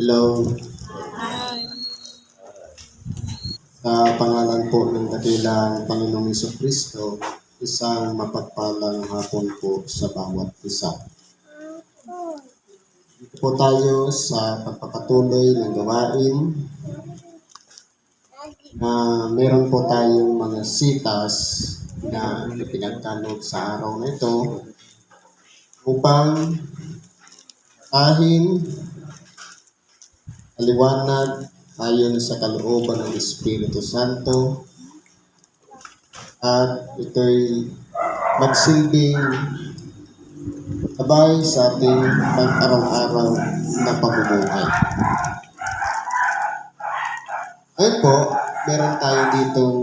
Hello. Sa pangalan po ng dakilang Panginoong Iso Kristo, isang mapagpalang hapon po sa bawat isa. Dito po tayo sa pagpapatuloy ng gawain na meron po tayong mga sitas na ipinagkalog sa araw na ito upang ahin aliwanag ayon sa kalooban ng Espiritu Santo at ito'y magsilbing gabay sa ating pang-araw-araw na pamumuhay. Ngayon po, meron tayo ditong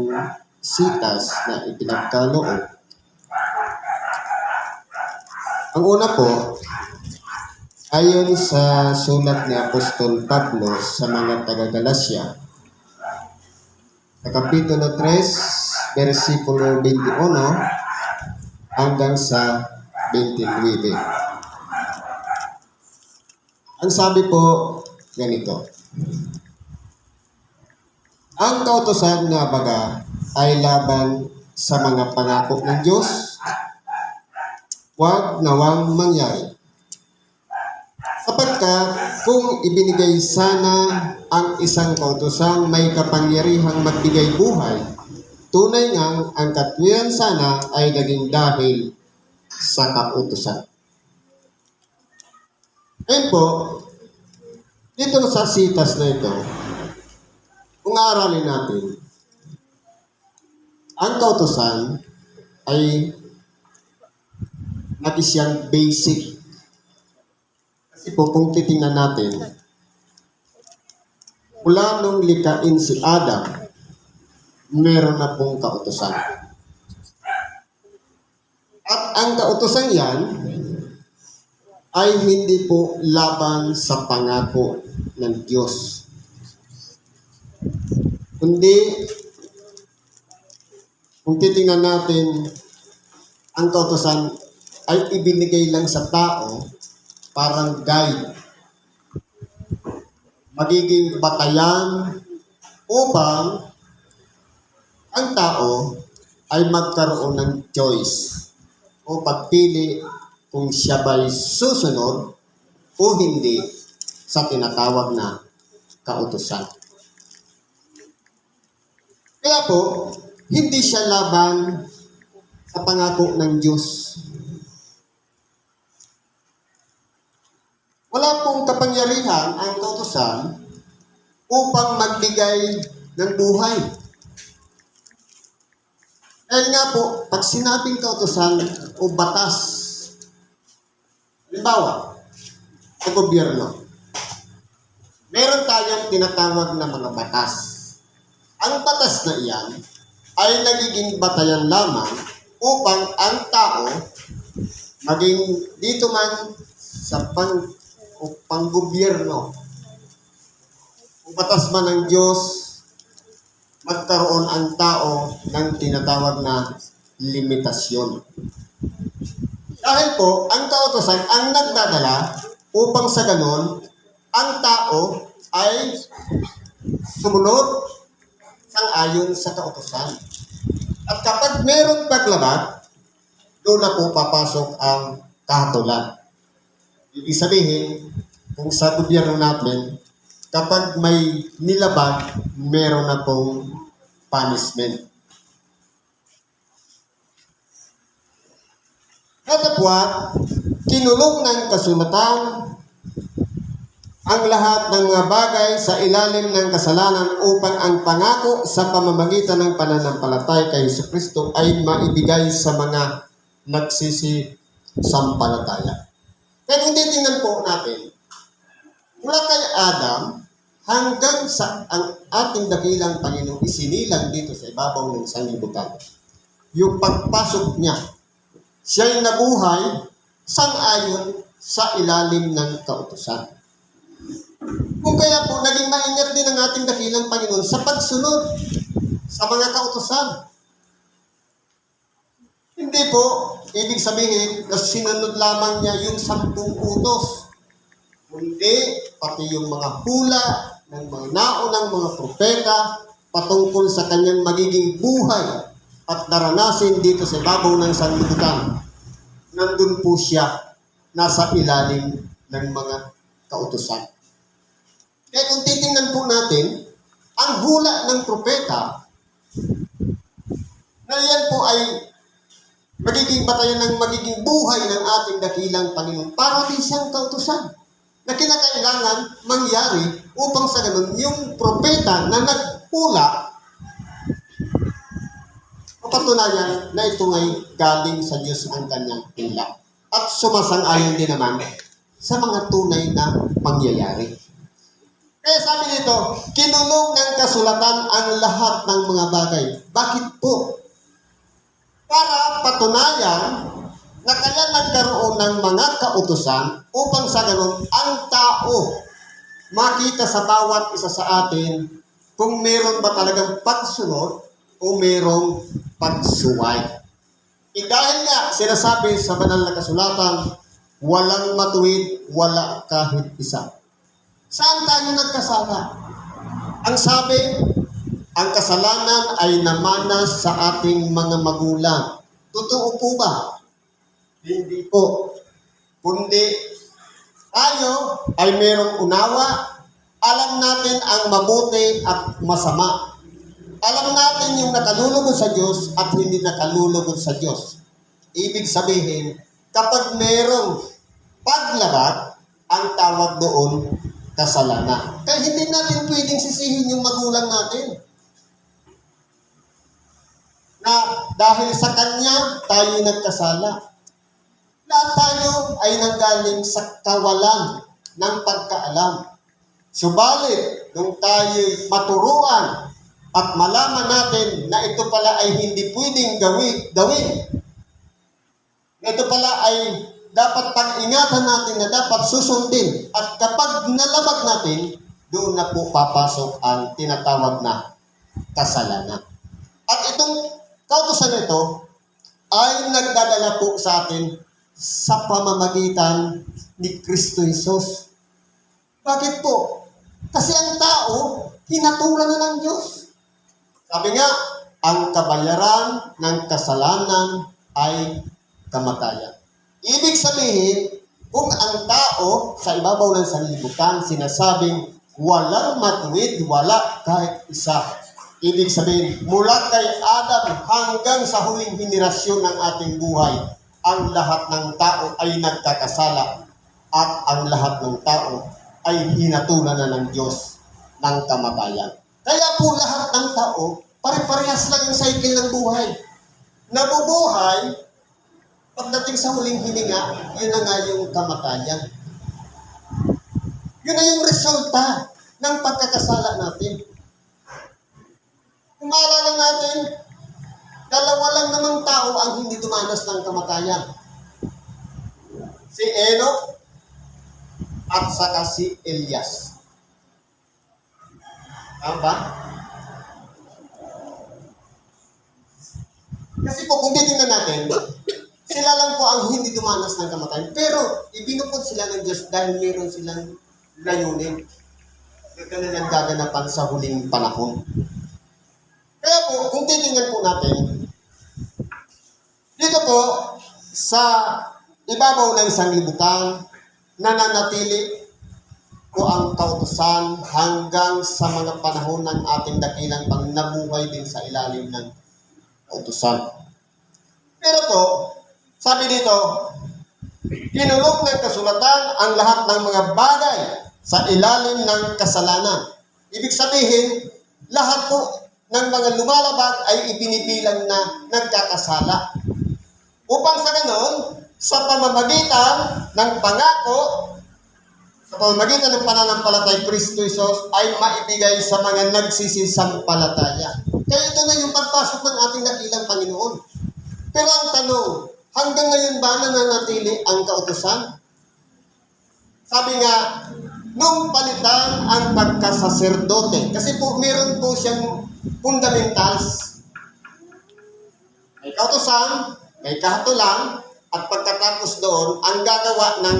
sitas na ipinagkaloob. Ang una po, Ayon sa sulat ni Apostol Pablo sa mga taga-Galasya, Kapitulo 3, versikulo 21 hanggang sa 29. Ang sabi po, ganito. Ang kautosan nga baga ay laban sa mga pangako ng Diyos, huwag nawang mangyari sapagkat kung ibinigay sana ang isang kautosang may kapangyarihang magbigay buhay, tunay ngang ang katwiran sana ay naging dahil sa kautosan. Ngayon po, dito sa sitas na ito, kung aaralin natin, ang kautosan ay naging siyang basic po, kung titingnan natin, mula nung likain si Adam, meron na pong kautosan. At ang kautosan yan ay hindi po laban sa pangako ng Diyos. Kundi, kung titingnan natin, ang kautosan ay ibinigay lang sa tao parang guide. Magiging batayan upang ang tao ay magkaroon ng choice o pagpili kung siya ba'y susunod o hindi sa tinatawag na kautusan. Kaya po, hindi siya laban sa pangako ng Diyos Wala pong kapangyarihan ang kautosan upang magbigay ng buhay. Dahil nga po, pag sinabing kautosan o batas, halimbawa, sa gobyerno, meron tayong tinatawag na mga batas. Ang batas na iyan ay nagiging batayan lamang upang ang tao maging dito man sa pang o panggobyerno o batas man ng Diyos, magkaroon ang tao ng tinatawag na limitasyon. Dahil po, ang kautosan ang nagdadala upang sa ganon, ang tao ay sumunod sang ayon sa kautosan. At kapag meron paglabat, doon na po papasok ang kahatulan. Ibig sabihin, kung sa gobyerno natin, kapag may nilabag, meron na pong punishment. Katapwat, kinulong ng kasulatan ang lahat ng mga bagay sa ilalim ng kasalanan upang ang pangako sa pamamagitan ng pananampalatay kay Kristo ay maibigay sa mga nagsisisampalataya. Kaya kung titingnan po natin, mula kay Adam hanggang sa ang ating dakilang Panginoon isinilang dito sa ibabaw ng sanlibutan. Yung pagpasok niya, siya'y nabuhay sang-ayon sa ilalim ng kautosan. Kung kaya po, naging maingat din ang ating dakilang Panginoon sa pagsunod sa mga kautosan. Hindi po, ibig sabihin na sinunod lamang niya yung sampung utos. kundi pati yung mga hula ng mga naunang mga propeta patungkol sa kanyang magiging buhay at naranasin dito sa babaw ng sanlibutan. Nandun po siya nasa ilalim ng mga kautusan. Kaya kung titingnan po natin, ang hula ng propeta na yan po ay magiging batayan ng magiging buhay ng ating dakilang Panginoon para din siyang kautusan na kinakailangan mangyari upang sa ganun yung propeta na nagpula mapatunayan na ito ngay galing sa Diyos ang kanyang hula at sumasang-ayon din naman sa mga tunay na pangyayari. Kaya sabi nito, kinulong ng kasulatan ang lahat ng mga bagay. Bakit po? Para patunayan na kaya nagkaroon ng mga kautusan upang sa ganun ang tao makita sa bawat isa sa atin kung meron ba talagang pagsunod o merong pagsuway. Eh dahil nga sinasabi sa banal na kasulatan, walang matuwid, wala kahit isa. Saan tayo nagkasala? Ang sabi, ang kasalanan ay namanas sa ating mga magulang. Totoo po ba? Hindi po. Kundi tayo ay merong unawa, alam natin ang mabuti at masama. Alam natin yung nakalulugod sa Diyos at hindi nakalulugod sa Diyos. Ibig sabihin, kapag merong paglabat, ang tawag doon kasalanan. Kaya hindi natin pwedeng sisihin yung magulang natin. Na dahil sa kanya, tayo nagkasala. Lahat tayo ay nanggaling sa kawalan ng pagkaalam. Subalit, nung tayo maturuan at malaman natin na ito pala ay hindi pwedeng gawin, gawin. Ito pala ay dapat pag-ingatan natin na dapat susundin. At kapag nalabag natin, doon na po papasok ang tinatawag na kasalanan. At itong kautosan ito ay nagdadala po sa atin sa pamamagitan ni Kristo Jesus. Bakit po? Kasi ang tao, hinatulan na ng Diyos. Sabi nga, ang kabayaran ng kasalanan ay kamatayan. Ibig sabihin, kung ang tao sa ibabaw ng sanlibutan sinasabing walang matuwid, wala kahit isa. Ibig sabihin, mula kay Adam hanggang sa huling henerasyon ng ating buhay, ang lahat ng tao ay nagkakasala at ang lahat ng tao ay hinatulan na ng Diyos ng kamatayan. Kaya po lahat ng tao, pare-parehas lang yung cycle ng buhay. Nabubuhay, pagdating sa huling hininga, yun na nga yung kamatayan. Yun na yung resulta ng pagkakasala natin. Kung maalala natin, dalawa lang namang tao ang hindi dumanas ng kamatayan. Si Enoch at saka si Elias. Tama ba? Kasi po, kung titingnan natin, sila lang po ang hindi dumanas ng kamatayan. Pero, ibinukod sila ng Diyos dahil meron silang layunin na kanilang gaganapan sa huling panahon. Kung titingnan po natin, dito po, sa ibabaw ng sanglibutan, nananatili po ang kautusan hanggang sa mga panahon ng ating dakilang pang nabuhay din sa ilalim ng kautusan. Pero po, sabi dito, kinulog ng kasulatan ang lahat ng mga bagay sa ilalim ng kasalanan. Ibig sabihin, lahat po ng mga lumalabag ay ibinibilang na nagkakasala. Upang sa ganon, sa pamamagitan ng pangako, sa pamamagitan ng pananampalatay Kristo Jesus ay maibigay sa mga nagsisisampalataya. Kaya ito na yung pagpasok ng ating nakilang Panginoon. Pero ang tanong, hanggang ngayon ba nananatili ang kautosan? Sabi nga, nung palitan ang pagkasaserdote, kasi po meron po siyang fundamentals. May kautosan, may kahatulan, at pagkatapos doon, ang gagawa ng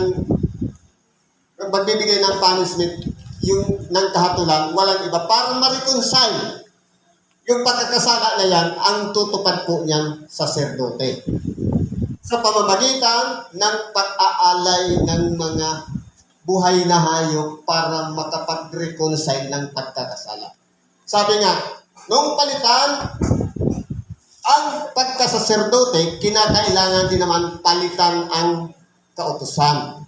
magbibigay ng punishment, yung ng kahatulan, walang iba. Para ma-reconcile yung pagkakasala na yan, ang tutupad po niyan sa serdote. Sa pamamagitan ng pag-aalay ng mga buhay na hayop para makapag-reconcile ng pagkakasala. Sabi nga, nung palitan, ang pagkasaserdote, kinakailangan din naman palitan ang kautusan.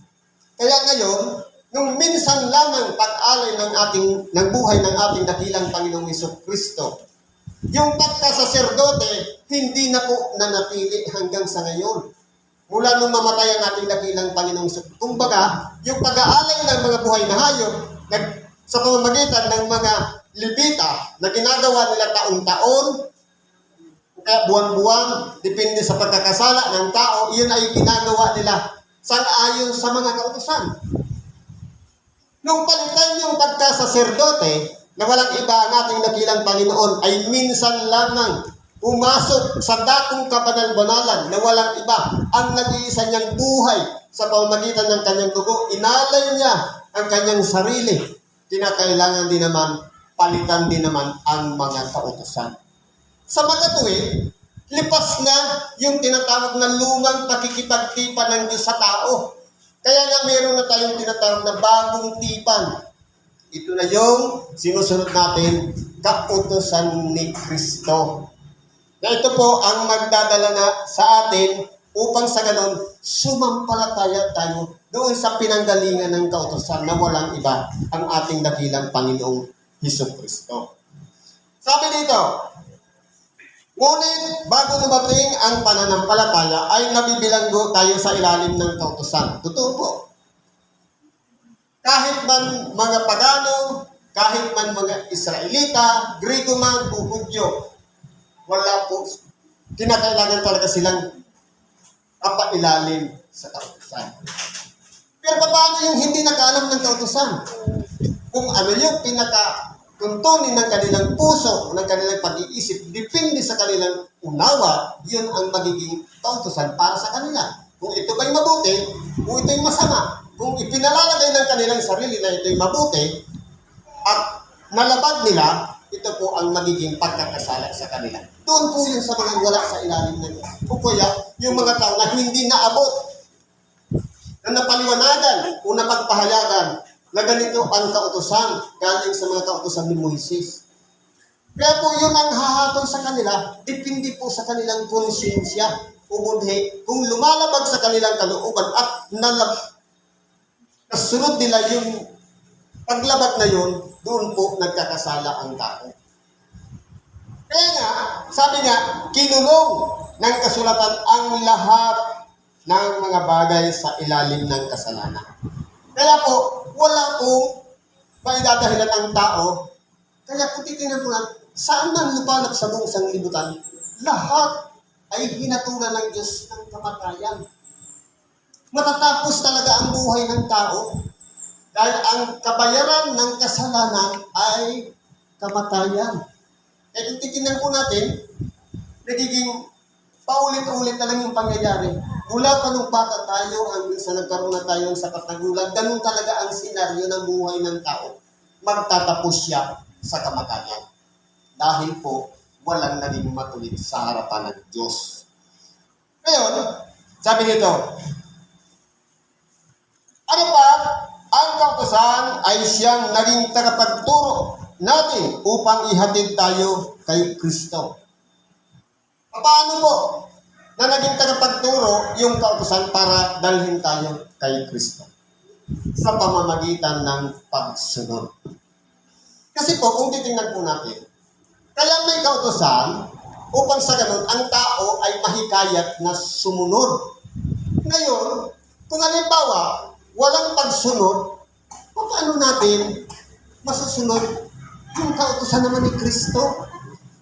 Kaya ngayon, nung minsan lamang pag-alay ng ating ng buhay ng ating dakilang Panginoong Hesus Kristo, yung pagkasaserdote, hindi na po nanatili hanggang sa ngayon. Mula nung mamatay ang ating dakilang Panginoong Hesus. Kumbaga, yung pag-aalay ng mga buhay na hayop, nag, sa pamamagitan ng mga libita na ginagawa nila taon-taon, kaya buwan-buwan, depende sa pagkakasala ng tao, iyon ay ginagawa nila sang-ayon sa mga kautusan. Nung palitan yung pagkasaserdote, na walang iba ang ating dakilang Panginoon, ay minsan lamang pumasok sa dakong kabanal-banalan na walang iba ang nag-iisa niyang buhay sa pamamagitan ng kanyang dugo. Inalay niya ang kanyang sarili. Kinakailangan din naman, palitan din naman ang mga kautusan. Sa makatuwid, lipas na yung tinatawag na lumang pakikipagtipan ng Diyos sa tao. Kaya nga meron na tayong tinatawag na bagong tipan. Ito na yung sinusunod natin, kautosan ni Kristo. Na ito po ang magdadala na sa atin upang sa ganon sumampalataya tayo doon sa pinanggalingan ng kautosan na walang iba ang ating dakilang Panginoong Hesus Kristo. Sabi dito, Ngunit bago dumating ang pananampalataya ay nabibilanggo tayo sa ilalim ng kautosan. Totoo po. Kahit man mga pagano, kahit man mga Israelita, Grigo man o Hudyo, wala po. Kinakailangan talaga silang kapailalim sa kautosan. Pero paano yung hindi nakaalam ng kautosan? Kung ano yung pinaka tuntunin ng kanilang puso, ng kanilang pag-iisip, depende sa kanilang unawa, yun ang magiging kautosan para sa kanila. Kung ito ba'y mabuti, kung ito'y masama, kung ipinalalagay ng kanilang sarili na ito'y mabuti, at nalabag nila, ito po ang magiging pagkakasala sa kanila. Doon po yun sa mga wala sa ilalim ng Diyos. O kaya, yung mga tao na hindi naabot, na napaliwanagan o napagpahayagan na ganito ang kautosan galing sa mga kautosan ni Moises. Kaya po yun ang hahatol sa kanila, depende po sa kanilang konsensya o budhe. Kung lumalabag sa kanilang kalooban at nalab, kasunod nila yung paglabag na yun, doon po nagkakasala ang tao. Kaya nga, sabi nga, kinulong ng kasulatan ang lahat ng mga bagay sa ilalim ng kasalanan. Kaya po, wala pong maidadahilan ang tao. Kaya kung titingnan mo lang, saan man lupalap sa buong sanglibutan, lahat ay hinatulan ng Diyos ng kamatayan. Matatapos talaga ang buhay ng tao dahil ang kabayaran ng kasalanan ay kamatayan. Eh kung titingnan po natin, nagiging paulit-ulit na lang yung pangyayari. Mula pa nung bata tayo hanggang sa nagkaroon na tayo na gulang, ganun talaga ang senaryo ng buhay ng tao. Magtatapos siya sa kamatayan. Dahil po, walang naging matulit sa harapan ng Diyos. Ngayon, sabi nito, ano pa, ang kautosan ay siyang naging tagapagturo natin upang ihatid tayo kay Kristo. Paano po na naging tagapagturo yung kautosan para dalhin tayo kay Kristo? Sa pamamagitan ng pagsunod. Kasi po, kung titingnan po natin, kaya may kautosan upang sa ganun, ang tao ay mahikayat na sumunod. Ngayon, kung halimbawa, walang pagsunod, paano natin masusunod yung kautosan naman ni Kristo?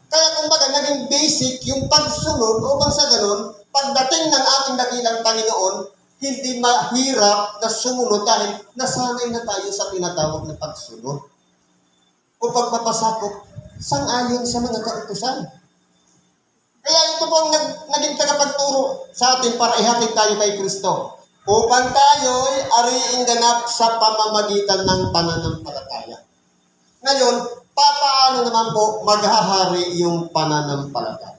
Kaya kumbaga, naging basic yung pagsunod upang sa ganun, pagdating ng ating dakilang Panginoon, hindi mahirap na sumunod dahil nasanay na tayo sa tinatawag na pagsunod. O pagpapasakop, sang-ayon sa mga kautusan. Kaya ito po ang nag, naging tagapagturo sa atin para ihatid tayo kay Kristo. upang tayo'y ariing ganap sa pamamagitan ng pananampalataya. Ngayon, papaano naman po maghahari yung pananampalataya?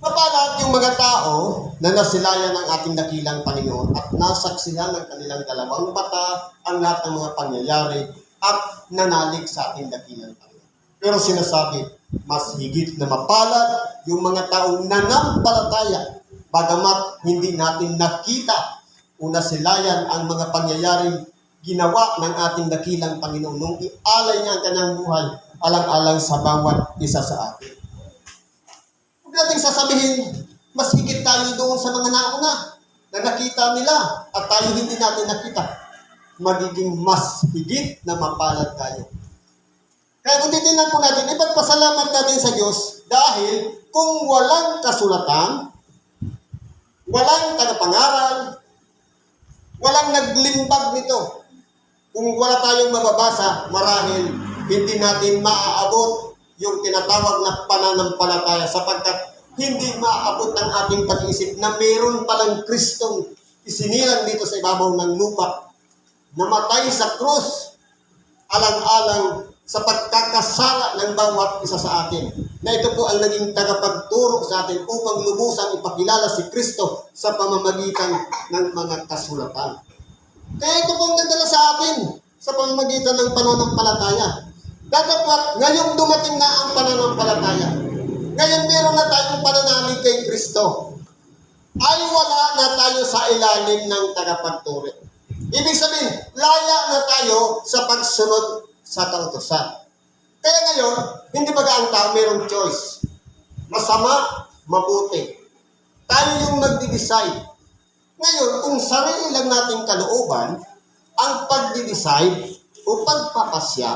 Mapalad yung mga tao na nasilayan ng ating dakilang Panginoon at nasaksihan ng kanilang dalawang mata ang lahat ng mga pangyayari at nanalig sa ating dakilang Panginoon. Pero sinasabi, mas higit na mapalad yung mga taong nanampalataya bagamat hindi natin nakita o nasilayan ang mga pangyayaring ginawa ng ating dakilang Panginoon nung ialay niya ang kanyang buhay alang-alang sa bawat isa sa atin. Huwag nating sasabihin, mas higit tayo doon sa mga nauna na nakita nila at tayo hindi natin nakita. Magiging mas higit na mapalad tayo. Kaya kung titignan po natin, ipagpasalamat natin sa Diyos dahil kung walang kasulatan, walang tagapangaral, walang naglimbag nito, kung wala tayong mababasa, marahil hindi natin maaabot yung tinatawag na pananampalataya sapagkat hindi maaabot ng ating pag-isip na meron palang Kristong isinilang dito sa ibabaw ng lupa, namatay sa krus, alang-alang sa pagkakasala ng bawat isa sa atin. Na ito po ang naging tagapagturo sa atin upang lubusang ipakilala si Kristo sa pamamagitan ng mga kasulatan. Kaya ito po ang nagdala sa atin sa pamamagitan ng pananampalataya. Dadapat ngayong dumating na ang pananampalataya. Ngayon meron na tayong pananalig kay Kristo. Ay wala na tayo sa ilalim ng tagapagturo. Ibig sabihin, laya na tayo sa pagsunod sa kautosan. Kaya ngayon, hindi ba ang tao mayroong choice? Masama, mabuti. Tayo yung magdi-decide. Ngayon, kung sarili lang nating kalooban, ang pagdi-decide o pagpapasya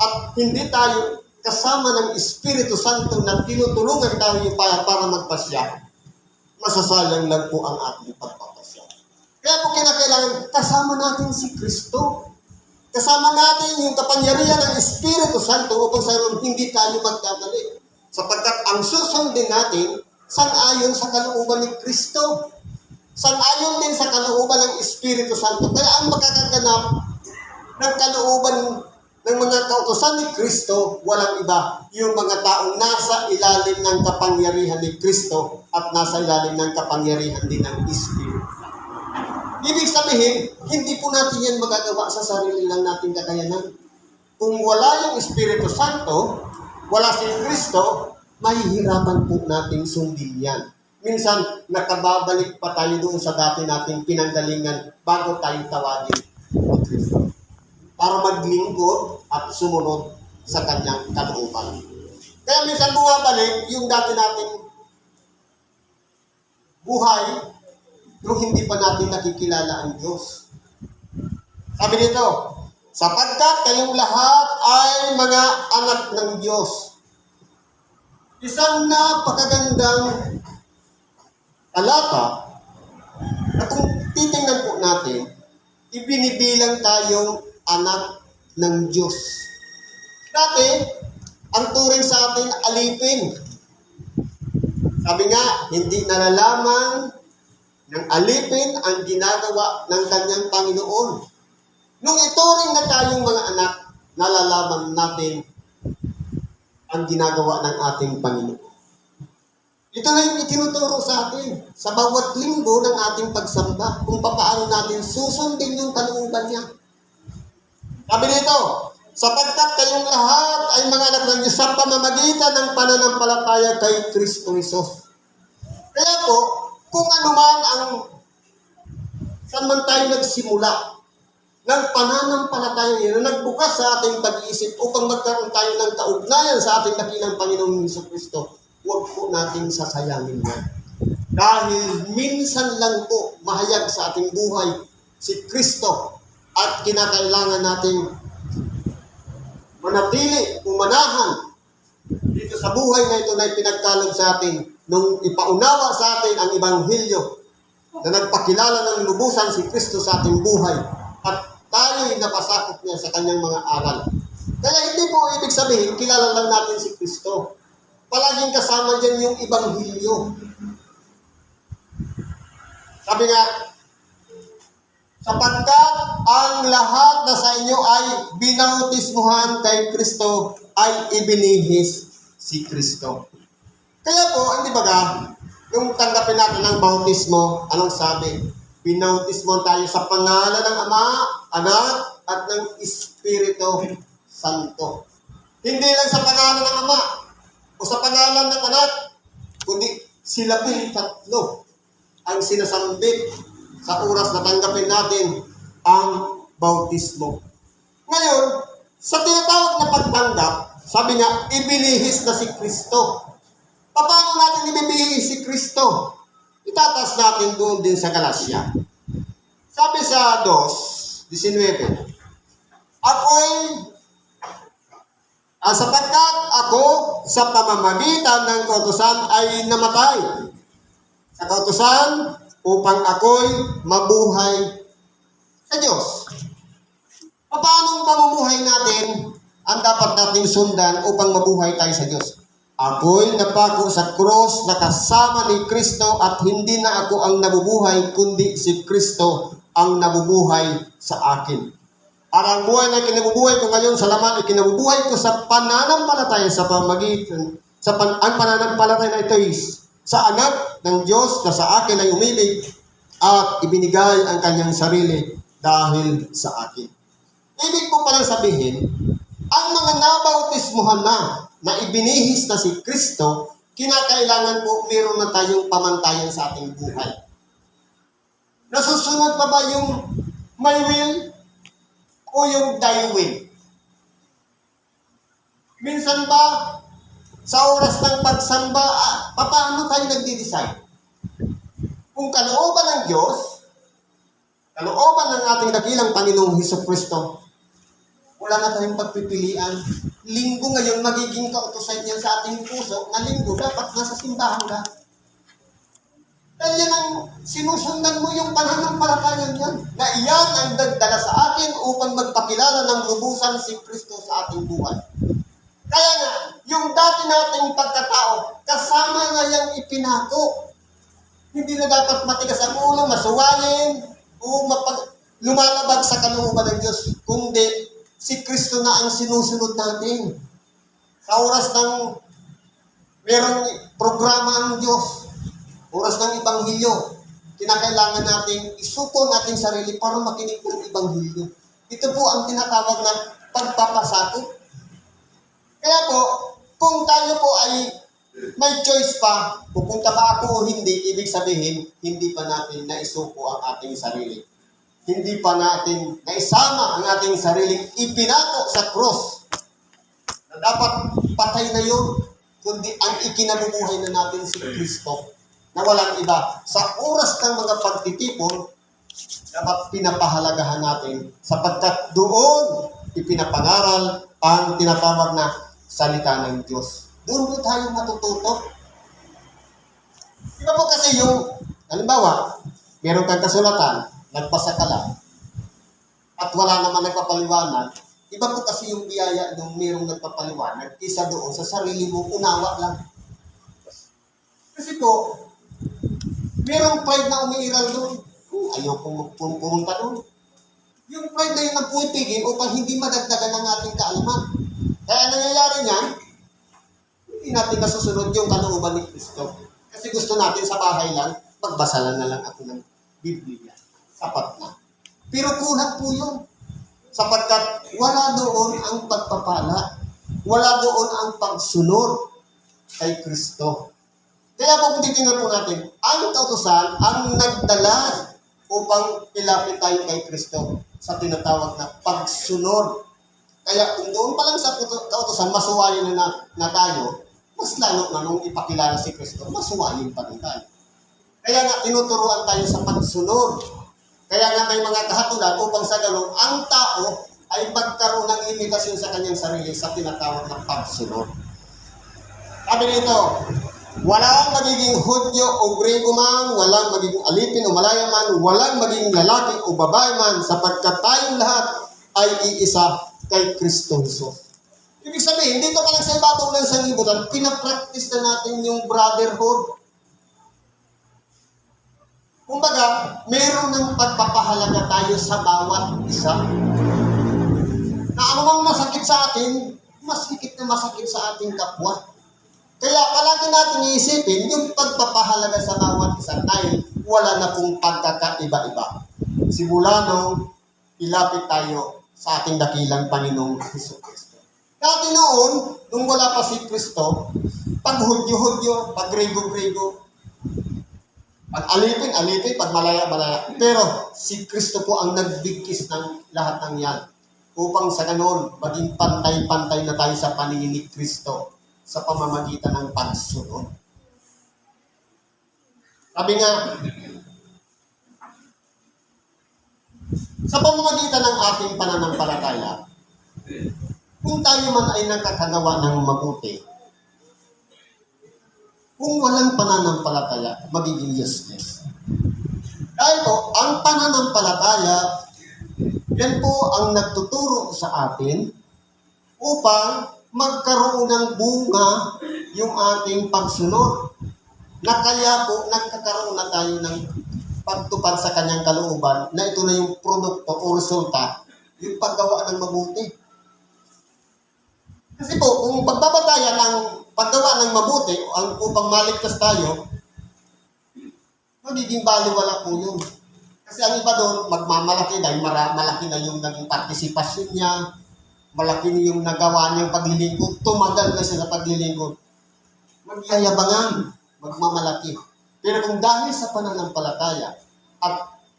at hindi tayo kasama ng Espiritu Santo na tinutulungan tayo para, para magpasya, masasayang lang po ang ating pagpapasya. Kaya po kinakailangan kasama natin si Kristo. Kasama natin yung kapangyarihan ng Espiritu Santo upang sa hindi tayo magkamali. Sapagkat ang susundin natin, sang-ayon sa kalooban ni Kristo. Sang-ayon din sa kalooban ng Espiritu Santo. Kaya ang makakaganap ng kalooban ng mga kautosan ni Kristo, walang iba, yung mga taong nasa ilalim ng kapangyarihan ni Kristo at nasa ilalim ng kapangyarihan din ng Espiritu. Ibig sabihin, hindi po natin yan magagawa sa sarili lang nating kakayanan. Kung wala yung Espiritu Santo, wala si Kristo, mahihirapan po nating sundin yan. Minsan, nakababalik pa tayo doon sa dati nating pinanggalingan bago tayo tawagin ni Kristo. Para maglingkod at sumunod sa kanyang kalooban. Kaya minsan bumabalik yung dati nating buhay yung hindi pa natin nakikilala ang Diyos. Sabi nito, sapagkat kayong lahat ay mga anak ng Diyos. Isang napakagandang talata na kung titingnan po natin, ibinibilang tayong anak ng Diyos. Dati, ang turing sa atin alipin. Sabi nga, hindi nalalaman ng alipin ang ginagawa ng kanyang Panginoon. Nung ituring na tayong mga anak, nalalaman natin ang ginagawa ng ating Panginoon. Ito na yung itinuturo sa atin sa bawat linggo ng ating pagsamba kung paano natin susundin yung kalooban niya. Sabi nito, sapagkat kayong lahat ay mga anak ng Diyos sa pamamagitan ng pananampalataya kay Kristo Jesus. Kaya po, kung ano man ang saan man tayo nagsimula ng pananampalataya niya na nagbukas sa ating pag-iisip upang magkaroon tayo ng kaugnayan sa ating dakilang Panginoong Kristo, huwag po nating sasayangin yan. Dahil minsan lang po mahayag sa ating buhay si Kristo at kinakailangan nating manatili, umanahan dito sa buhay na ito na ipinagkalog sa atin nung ipaunawa sa atin ang Ibanghilyo na nagpakilala ng lubusan si Kristo sa ating buhay at tayo'y napasakop niya sa kanyang mga aral. Kaya hindi po ibig sabihin, kilala lang natin si Kristo. Palaging kasama dyan yung Ibanghilyo. Sabi nga, sapagkat ang lahat na sa inyo ay binautismuhan kay Kristo ay ibinihis si Kristo. Kaya po, hindi ba ka, yung tanggapin natin ng bautismo, anong sabi? Binautismo tayo sa pangalan ng Ama, Anak, at ng Espiritu Santo. Hindi lang sa pangalan ng Ama o sa pangalan ng Anak, kundi sila po yung tatlo ang sinasambit sa oras na tanggapin natin ang bautismo. Ngayon, sa tinatawag na pagtanggap, sabi niya, ibinihis na si Kristo. Paano natin ibibihis si Kristo? Itatas natin doon din sa Galacia. Sabi sa 2, 19, Ako'y Ah, sapagkat ako sa pamamagitan ng kautusan ay namatay. Sa kautusan upang ako'y mabuhay sa Diyos. Paano ang pamumuhay natin ang dapat nating sundan upang mabuhay tayo sa Diyos? Ako'y napako sa cross na kasama ni Kristo at hindi na ako ang nabubuhay kundi si Kristo ang nabubuhay sa akin. At ang buhay na kinabubuhay ko ngayon sa laman ay kinabubuhay ko sa pananampalataya sa pamagitan sa pan, ang pananampalataya na ito is sa anak ng Diyos na sa akin ay umibig at ibinigay ang kanyang sarili dahil sa akin. Ibig ko palang sabihin, ang mga nabautismuhan na na ibinihis na si Kristo, kinakailangan po meron na tayong pamantayan sa ating buhay. Nasusunod pa ba yung my will o yung will? Minsan ba, sa oras ng pagsamba, ah, paano tayo nagdi-decide? Kung kalooban ng Diyos, kalooban ng ating dakilang Panginoong Heso Kristo, wala na tayong pagpipilian. Linggo ngayon, magiging kautosan niya sa ating puso na linggo, dapat nasa simbahan ka. Dahil yan ang sinusundan mo yung pananampalataya niyan, na iyan ang nagdala sa atin upang magpakilala ng lubusan si Kristo sa ating buhay. Kaya nga, yung dati nating pagkatao, kasama nga yung ipinako. Hindi na dapat matigas ang ulo, masuwayin, o mapag lumalabag sa kalooban ng Diyos, kundi si Kristo na ang sinusunod natin. Sa oras ng merong programa ang Diyos, oras ng Ibanghilyo, kinakailangan natin isuko natin sarili para makinig ng Ibanghilyo. Ito po ang tinatawag na pagpapasakop. Kaya po, kung tayo po ay may choice pa, pupunta ba ako o hindi, ibig sabihin, hindi pa natin naisuko ang ating sarili. Hindi pa natin naisama ang ating sariling ipinako sa cross. Na dapat patay na yun, kundi ang ikinabubuhay na natin si Kristo na walang iba. Sa oras ng mga pagtitipon, dapat pinapahalagahan natin sapagkat doon ipinapangaral ang tinatawag na salita ng Diyos. Doon po tayo matututo. Iba po kasi yung, halimbawa, meron kang kasulatan, nagpasa ka lang, at wala naman nagpapaliwanag, iba po kasi yung biyaya nung merong nagpapaliwanag, isa doon sa sarili mo, unawa lang. Kasi po, merong pride na umiiral doon. Hmm, ayaw kong pum- pumunta doon. Yung pride na yun ang pumipigil upang hindi madagdagan ang ating kaalaman. Kaya ang nangyayari niyan, hindi natin nasusunod yung kalooban ni Kristo. Kasi gusto natin sa bahay lang, magbasalan na lang ako ng Biblia. Sapat na. Pero kulang po yun. Sapagkat wala doon ang pagpapala. Wala doon ang pagsunod kay Kristo. Kaya po titingnan po natin, ang kautosan ang nagdala upang ilapit tayo kay Kristo sa tinatawag na pagsunod. Kaya kung doon pa lang sa kauto- kautosan, masuwayin na, na, na tayo, mas lalo na nung ipakilala si Kristo, masuwayin pa rin tayo. Kaya nga, tinuturuan tayo sa pagsunod. Kaya nga may mga kahatulan upang sa ganun, ang tao ay magkaroon ng imitasyon sa kanyang sarili sa tinatawag na pagsunod. Sabi nito, walang magiging Hudyo o Grego man, walang magiging alipin o malaya man, walang magiging lalaki o babae man, sapagkat tayong lahat ay iisa kay Kristo Jesus. Ibig sabihin, dito pa lang sa ibabaw ng sangibutan, pinapractice na natin yung brotherhood. Kumbaga, meron ng pagpapahalaga tayo sa bawat isa. Na anumang masakit sa atin, mas na masakit sa ating kapwa. Kaya palagi natin iisipin yung pagpapahalaga sa bawat isa dahil wala na pong pagkakaiba-iba. Simula nung ilapit tayo sa ating dakilang Panginoong Kristo. Dati noon, nung wala pa si Kristo, pag hudyo-hudyo, pag grego-grego, pag alipin, alipin, pag malaya, malaya. Pero si Kristo po ang nagbigkis ng lahat ng yan upang sa ganon, maging pantay-pantay na tayo sa paningin ni Kristo sa pamamagitan ng pagsunod. Sabi nga, sa pamamagitan ng ating pananampalataya, kung tayo man ay nakakagawa ng mabuti, kung walang pananampalataya, magiging useless. Dahil po, ang pananampalataya, yan po ang nagtuturo sa atin upang magkaroon ng bunga yung ating pagsunod. Na kaya po, nagkakaroon na tayo ng pagtupad sa kanyang kalooban na ito na yung produkto o resulta, yung paggawa ng mabuti. Kasi po, kung pagbabatayan ng paggawa ng mabuti ang upang maligtas tayo, magiging baliwala po yun. Kasi ang iba doon, magmamalaki dahil mara, malaki na yung naging partisipasyon niya, malaki yung nagawa niyang paglilingkod, tumagal siya sa paglilingkod. Magyayabangan, magmamalaki. Pero kung dahil sa pananampalataya, at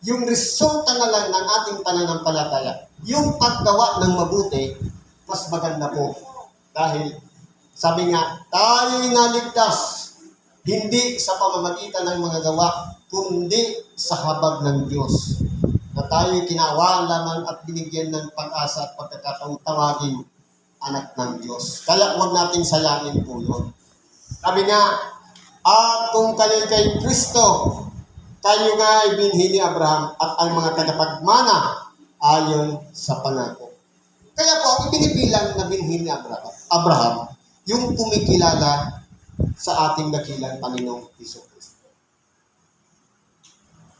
yung resulta na lang ng ating pananampalataya, yung paggawa ng mabuti, mas maganda po. Dahil sabi nga, tayo'y naligtas, hindi sa pamamagitan ng mga gawa, kundi sa habag ng Diyos. Na tayo'y kinawa lamang at binigyan ng pag-asa at pagkakataong tawagin anak ng Diyos. Kaya huwag natin sayangin po yun. Sabi nga, at kung kayo kay Kristo, kayo nga ay binhi ni Abraham at ang mga tagapagmana ayon sa pangako. Kaya po, ang ibinibilang na binhi ni Abraham, Abraham, yung kumikilala sa ating dakilang Panginoong Kristo.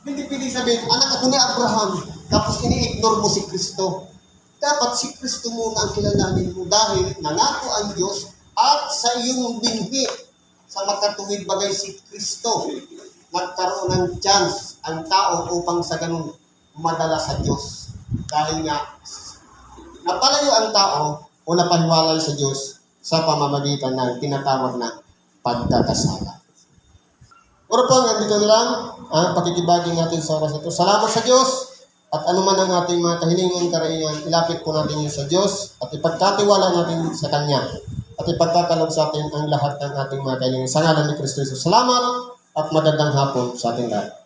Hindi pwede sabihin, anak ako ni Abraham, tapos ini-ignore mo si Kristo. Dapat si Kristo muna ang kilalanin mo dahil nangako ang Diyos at sa iyong binhi sa makatuwid bagay si Kristo nagkaroon ng chance ang tao upang sa ganun madala sa Diyos. Dahil nga, napalayo ang tao o napaniwalay sa Diyos sa pamamagitan ng tinatawag na pagkakasala. Puro po, hanggang dito na lang ang pakikibaging natin sa oras ito. Salamat sa Diyos at anuman ang ating mga kahilingan, karaingan, ilapit po natin yun sa Diyos at ipagkatiwala natin sa Kanya at ipagkakalog sa atin ang lahat ng ating mga kahilingan. Sa ngalan ni Kristo. Salamat at magandang hapon sa ating lahat.